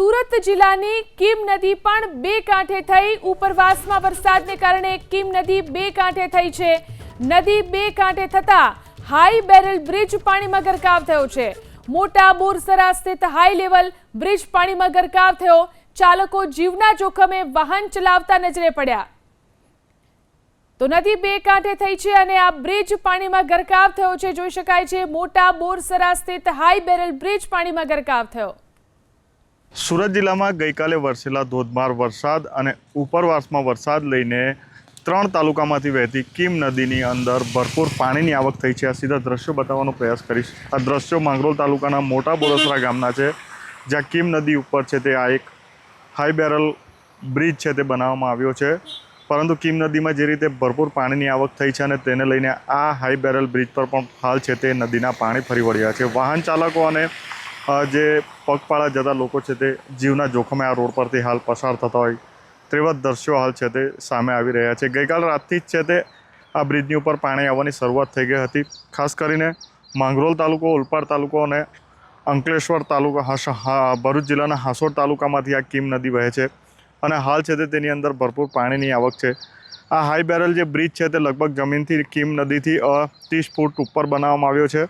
સુરત જિલ્લાની કિમ નદી પણ બે કાંઠે થઈ ઉપરવાસમાં વરસાદને કારણે કિમ નદી બે કાંઠે થઈ છે. નદી બે કાંઠે થતા હાઈ બેરલ બ્રિજ પાણીમાં ગરકાવ થયો છે. મોટા બોરસરા સ્થિત હાઈ લેવલ બ્રિજ પાણીમાં ગરકાવ થયો. ચાલકો જીવના જોખમે વાહન ચલાવતા નજરે પડ્યા. તો નદી બે કાંઠે થઈ છે અને આ બ્રિજ પાણીમાં ગરકાવ થયો છે. જોઈ શકાય છે મોટા બોરસરા સ્થિત હાઈ બેરલ બ્રિજ પાણીમાં ગરકાવ થયો. સુરત જિલ્લામાં ગઈકાલે વરસેલા ધોધમાર વરસાદ અને ઉપરવાસમાં વરસાદ લઈને ત્રણ તાલુકામાંથી વહેતી કીમ નદીની અંદર ભરપૂર પાણીની આવક થઈ છે. આ સીધા દ્રશ્યો બતાવવાનો પ્રયાસ કરીશ. આ દ્રશ્યો માંગરોલ તાલુકાના મોટા બોરસરા ગામના છે, જ્યાં કીમ નદી ઉપર છે તે આ એક હાઈ બેરલ બ્રિજ છે તે બનાવવામાં આવ્યો છે. પરંતુ કીમ નદીમાં જે રીતે ભરપૂર પાણીની આવક થઈ છે અને તેને લઈને આ હાઈ બેરલ બ્રિજ પર પણ હાલ છે તે નદીના પાણી ફરી વળ્યા છે. વાહન ચાલકો અને જે પગપાળા જતા લોકો છે તે જીવના જોખમે આ રોડ પરથી હાલ પસાર થતા હોય તેવા દ્રશ્યો હાલ છે તે સામે આવી રહ્યા છે. ગઈકાલ રાતથી જ છે તે આ બ્રિજની ઉપર પાણી આવવાની શરૂઆત થઈ ગઈ હતી. ખાસ કરીને માંગરોલ તાલુકો, ઉલપાડ તાલુકો અને અંકલેશ્વર તાલુકા ભરૂચ જિલ્લાના હાસોડ તાલુકામાંથી આ કીમ નદી વહે છે અને હાલ છે તે તેની અંદર ભરપૂર પાણીની આવક છે. આ હાઈ બેરલ જે બ્રિજ છે તે લગભગ જમીનથી કીમ નદીથી ત્રીસ ફૂટ ઉપર બનાવવામાં આવ્યો છે.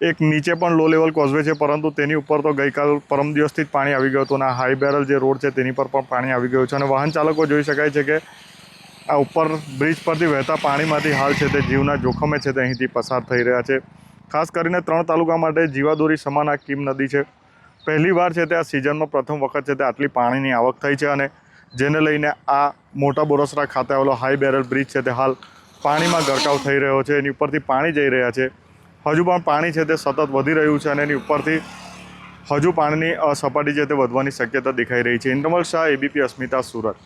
એક નીચે પણ લો લેવલ કોઝવે છે, પરંતુ તેની ઉપર તો ગઈકાલ પરમ દિવસથી જ પાણી આવી ગયું હતું અને હાઈ બેરલ જે રોડ છે તેની પર પણ પાણી આવી ગયું છે. અને વાહન ચાલકો જોઈ શકાય છે કે આ ઉપર બ્રિજ પરથી વહેતા પાણીમાંથી હાલ છે તે જીવના જોખમે છે તે અહીંથી પસાર થઈ રહ્યા છે. ખાસ કરીને ત્રણ તાલુકા માટે જીવાદોરી સમાન આ કીમ નદી છે. પહેલીવાર છે તે આ સિઝનમાં પ્રથમ વખત છે તે આટલી પાણીની આવક થઈ છે અને જેને લઈને આ મોટા બોરસરા ખાતે આવેલો હાઈ બેરલ બ્રિજ છે તે હાલ પાણીમાં ગરકાવ થઈ રહ્યો છે. એની ઉપરથી પાણી જઈ રહ્યા છે. હજુ પણ પાણી છે તે સતત વધી રહ્યું છે અને એની ઉપરથી હજુ પાણીની સપાટી છે તે વધવાની શક્યતા દેખાઈ રહી છે. ઇન્દ્રમલ શાહ એબીપી અસ્મિતા, સુરત.